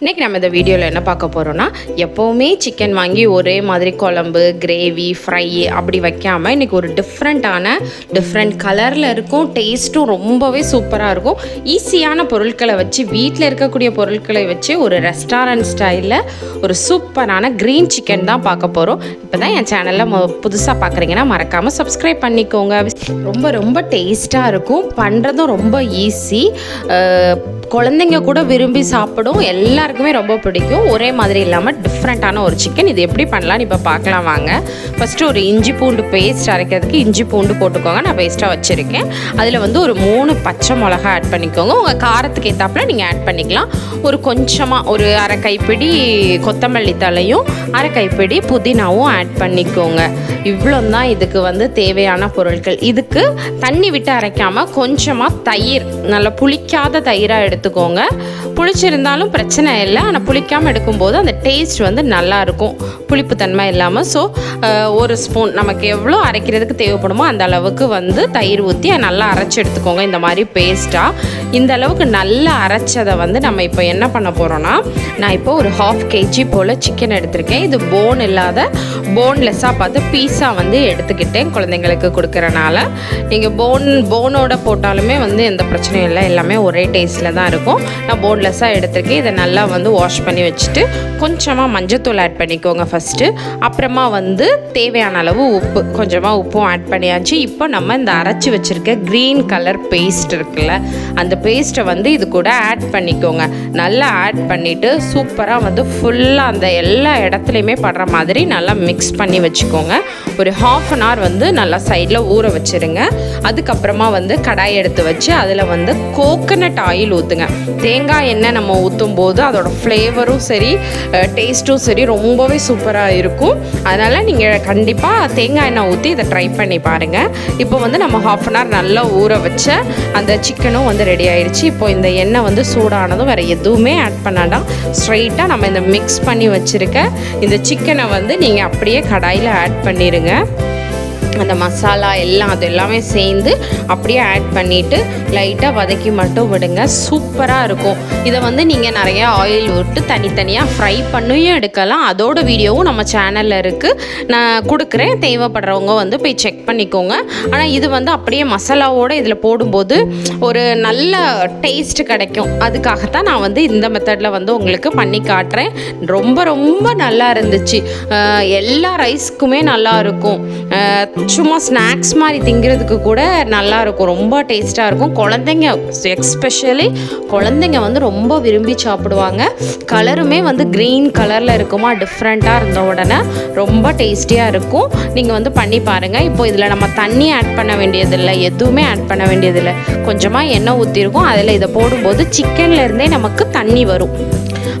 இன்றைக்கி நம்ம இந்த வீடியோவில் என்ன பார்க்க போகிறோன்னா எப்போவுமே சிக்கன் வாங்கி ஒரே மாதிரி குழம்பு கிரேவி ஃப்ரை அப்படி வைக்காமல் இன்றைக்கி ஒரு டிஃப்ரெண்ட்டான டிஃப்ரெண்ட் கலரில் இருக்கும் டேஸ்ட்டும் ரொம்பவே சூப்பராக இருக்கும். ஈஸியான பொருட்களை வச்சு வீட்டில் இருக்கக்கூடிய பொருட்களை வச்சு ஒரு ரெஸ்டாரண்ட் ஸ்டைலில் ஒரு சூப்பரான க்ரீன் சிக்கன் தான் பார்க்க போகிறோம் இப்போ தான் என் சேனலில் புதுசாக பார்க்குறீங்கன்னா மறக்காமல் சப்ஸ்கிரைப் பண்ணிக்கோங்க. ரொம்ப ரொம்ப டேஸ்ட்டாக இருக்கும். பண்ணுறதும் ரொம்ப ஈஸி குழந்தைங்க கூட விரும்பி சாப்பிடும். எல்லாருக்குமே ரொம்ப பிடிக்கும். ஒரே மாதிரி இல்லாமல் டிஃப்ரெண்ட்டான ஒரு சிக்கன் இது எப்படி பண்ணலாம்னு இப்போ பார்க்கலாம் வாங்க. ஃபஸ்ட்டு ஒரு இஞ்சி பூண்டு பேஸ்ட் அரைக்கிறதுக்கு இஞ்சி பூண்டு போட்டுக்கோங்க. நான் பேஸ்ட்டாக வச்சுருக்கேன். அதில் வந்து ஒரு மூணு பச்சை மிளகா ஆட் பண்ணிக்கோங்க. உங்கள் காரத்துக்கு ஏற்றாப்புல நீங்கள் ஆட் பண்ணிக்கலாம். ஒரு கொஞ்சமாக ஒரு அரை கைப்பிடி கொத்தமல்லி தலையும் அரை கைப்பிடி புதினாவும் ஆட் பண்ணிக்கோங்க. இவ்வளோ தான் இதுக்கு வந்து தேவையான பொருட்கள். இதுக்கு தண்ணி விட்டு அரைக்காமல் கொஞ்சமாக தயிர் நல்லா புளிக்காத தயிராக எடுத்துக்கோங்க. புளிச்சிருந்தாலும் பிரச்சனை இல்லை. ஆனால் புளிக்காமல் எடுக்கும்போது அந்த டேஸ்ட் வந்து நல்லாயிருக்கும். புளிப்பு புளிப்புத்தன்மை இல்லாமல் ஸோ ஒரு ஸ்பூன் நமக்கு எவ்வளோ அரைக்கிறதுக்கு தேவைப்படுமோ அந்த அளவுக்கு வந்து தயிர் ஊற்றி நல்லா அரைச்சி எடுத்துக்கோங்க. இந்த மாதிரி பேஸ்ட்டாக இந்த அளவுக்கு நல்லா அரைச்சதை வந்து நம்ம இப்போ என்ன பண்ண போகிறோன்னா நான் இப்போ ஒரு ஹாஃப் கேஜி போல் சிக்கன் எடுத்திருக்கேன். இது போன் இல்லாத போன்லெஸ்ஸாக பார்த்து பீஸா வந்து எடுத்துக்கிட்டேன் குழந்தைங்களுக்கு கொடுக்குறனால. நீங்கள் போன் போனோட போட்டாலுமே வந்து எந்த பிரச்சனையும் இல்லை. எல்லாமே ஒரே டேஸ்ட்டில் தான் இருக்கும். நான் போன்லெஸ்ஸாக எடுத்திருக்கேன். இதை நல்லா வந்து வாஷ் பண்ணி வச்சுட்டு கொஞ்சமாக மஞ்சத்தூள் ஆட் பண்ணிக்கோங்க ஃபஸ்ட்டு அப்புறமா வந்து தேவையான அளவு உப்பு கொஞ்சமாக உப்பும் ஆட் பண்ணியாச்சு. இப்போ நம்ம இந்த அரைச்சி வச்சுருக்க க்ரீன் கலர் பேஸ்ட் இருக்குல்ல அந்த பேஸ்ட்டை வந்து இது கூட ஆட் பண்ணிக்கோங்க. நல்லா ஆட் பண்ணிவிட்டு சூப்பராக வந்து ஃபுல்லாக அந்த எல்லா இடத்துலையுமே படுற மாதிரி நல்லா மிக்ஸ் பண்ணி வச்சுக்கோங்க. ஒரு ஹாஃப் அன் ஹவர் வந்து நல்லா சைடில் ஊற வச்சுருங்க. அதுக்கப்புறமா வந்து கடாய் எடுத்து வச்சு அதில் வந்து கோகனட் ஆயில் ஊற்றுங்க தேங்காய் எண்ணெய் நம்ம ஊற்றும் போது அதோட ஃப்ளேவரும் சரி டேஸ்ட்டும் சரி ரொம்பவே சூப்பராக இருக்கும். அதனால் நீங்கள் கண்டிப்பாக தேங்காய் எண்ணெய் ஊற்றி இதை ட்ரை பண்ணி பாருங்கள் இப்போ வந்து நம்ம ஹாஃப் அன் ஹவர் நல்லா ஊற வச்ச அந்த சிக்கனும் வந்து ரெடி ஆயிடுச்சு இப்போ இந்த எண்ணெய் வந்து சூடானதும் வேறு எதுவுமே ஆட் பண்ணாண்டாம் ஸ்ட்ரைட்டாக நம்ம இந்த மிக்ஸ் பண்ணி வச்சுருக்க இந்த சிக்கனை வந்து நீங்கள் அப்படியே கடாயில் ஆட் பண்ணிடுங்க அந்த மசாலா எல்லாம் அது எல்லாமே சேர்ந்து அப்படியே ஆட் பண்ணிவிட்டு லைட்டாக வதக்கி மட்டும் விடுங்க. சூப்பராக இருக்கும். இதை வந்து நீங்கள் நிறையா ஆயில் விட்டு தனித்தனியாக ஃப்ரை பண்ணியும் எடுக்கலாம். அதோட வீடியோவும் நம்ம சேனலில் இருக்குது நான் கொடுக்குறேன். தேவைப்படுறவங்க வந்து போய் செக் பண்ணிக்கோங்க. ஆனால் இது வந்து அப்படியே மசாலாவோடு இதில் போடும்போது ஒரு நல்ல டேஸ்ட் கிடைக்கும். அதுக்காகத்தான் நான் வந்து இந்த மெத்தடில் வந்து உங்களுக்கு பண்ணி காட்டுறேன். ரொம்ப ரொம்ப நல்லா இருந்துச்சு. எல்லா ரைஸ்க்குமே நல்லா இருக்கும். சும்மா ஸ்நாக்ஸ் மாதிரி திங்கிறதுக்கு கூட நல்லா இருக்கும் ரொம்ப டேஸ்ட்டாக இருக்கும். குழந்தைங்க எக்ஸ்பெஷலி குழந்தைங்க வந்து ரொம்ப விரும்பி சாப்பிடுவாங்க. கலருமே வந்து க்ரீன் கலரில் இருக்குமா டிஃப்ரெண்ட்டாக இருந்த உடனே ரொம்ப டேஸ்டியாக இருக்கும். நீங்கள் வந்து பண்ணி பாருங்கள் இப்போ இதில் நம்ம தண்ணி ஆட் பண்ண வேண்டியதில்லை. எதுவுமே ஆட் பண்ண வேண்டியதில்லை. கொஞ்சமாக எண்ணெய் ஊற்றிருக்கும் அதில் இதை போடும்போது சிக்கன்லேருந்தே நமக்கு தண்ணி வரும்.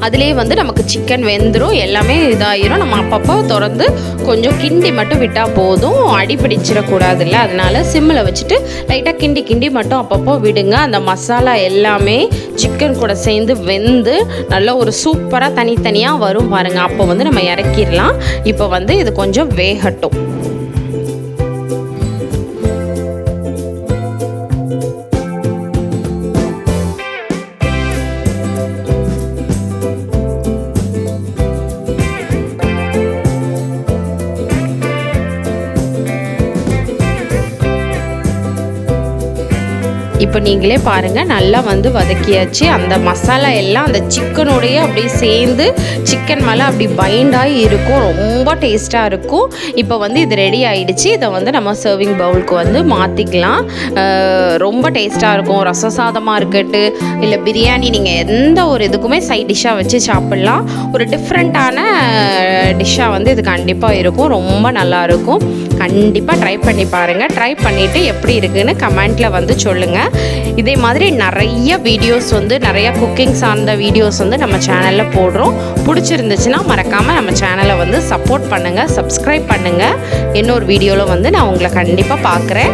அதுலேயே வந்து நமக்கு சிக்கன் வெந்துடும் எல்லாமே இதாகிரும் நம்ம அப்பப்போ திறந்து கொஞ்சம் கிண்டி மட்டும் விட்டால் போதும். அடி பிடிச்சிடக்கூடாதுல்ல. அதனால சிம்மில் வச்சுட்டு லைட்டாக கிண்டி கிண்டி மட்டும் அப்பப்போ விடுங்க. அந்த மசாலா எல்லாமே சிக்கன் கூட சேர்ந்து வெந்து நல்ல ஒரு சூப்பராக தனித்தனியாக வரும் பாருங்கள் அப்போ வந்து நம்ம இறக்கிடலாம். இப்போ வந்து இது கொஞ்சம் வேகட்டும். இப்போ நீங்களே பாருங்கள் நல்லா வந்து வதக்கியாச்சு. அந்த மசாலா எல்லாம் அந்த சிக்கனோடையே அப்படியே சேர்ந்து சிக்கன் மேலே அப்படி பைண்டாகி இருக்கும். ரொம்ப டேஸ்ட்டாக இருக்கும். இப்போ வந்து இது ரெடி ஆகிடுச்சு இதை வந்து நம்ம சர்விங் பவுலுக்கு வந்து மாற்றிக்கலாம் ரொம்ப டேஸ்ட்டாக இருக்கும். ரச சாதமாக இருக்கட்டு இல்லை பிரியாணி நீங்கள் எந்த ஒரு இதுக்குமே சைட் டிஷ்ஷாக வச்சு சாப்பிட்லாம். ஒரு டிஃப்ரெண்ட்டான டிஷ்ஷாக வந்து இது கண்டிப்பாக இருக்கும். ரொம்ப நல்லாயிருக்கும் கண்டிப்பாக ட்ரை பண்ணி பாருங்கள் ட்ரை பண்ணிவிட்டு எப்படி இருக்குதுன்னு கமெண்ட்டில் வந்து சொல்லுங்கள் இதே மாதிரி நிறைய வீடியோஸ் வந்து நிறைய குக்கிங் சார்ந்த வீடியோஸ் வந்து நம்ம சேனலில் போடுறோம். பிடிச்சிருந்துச்சுன்னா மறக்காமல் நம்ம சேனலை வந்து சப்போர்ட் பண்ணுங்கள் சப்ஸ்கிரைப் பண்ணுங்கள் இன்னொரு வீடியோவில் வந்து நான் உங்களை கண்டிப்பாக பார்க்குறேன்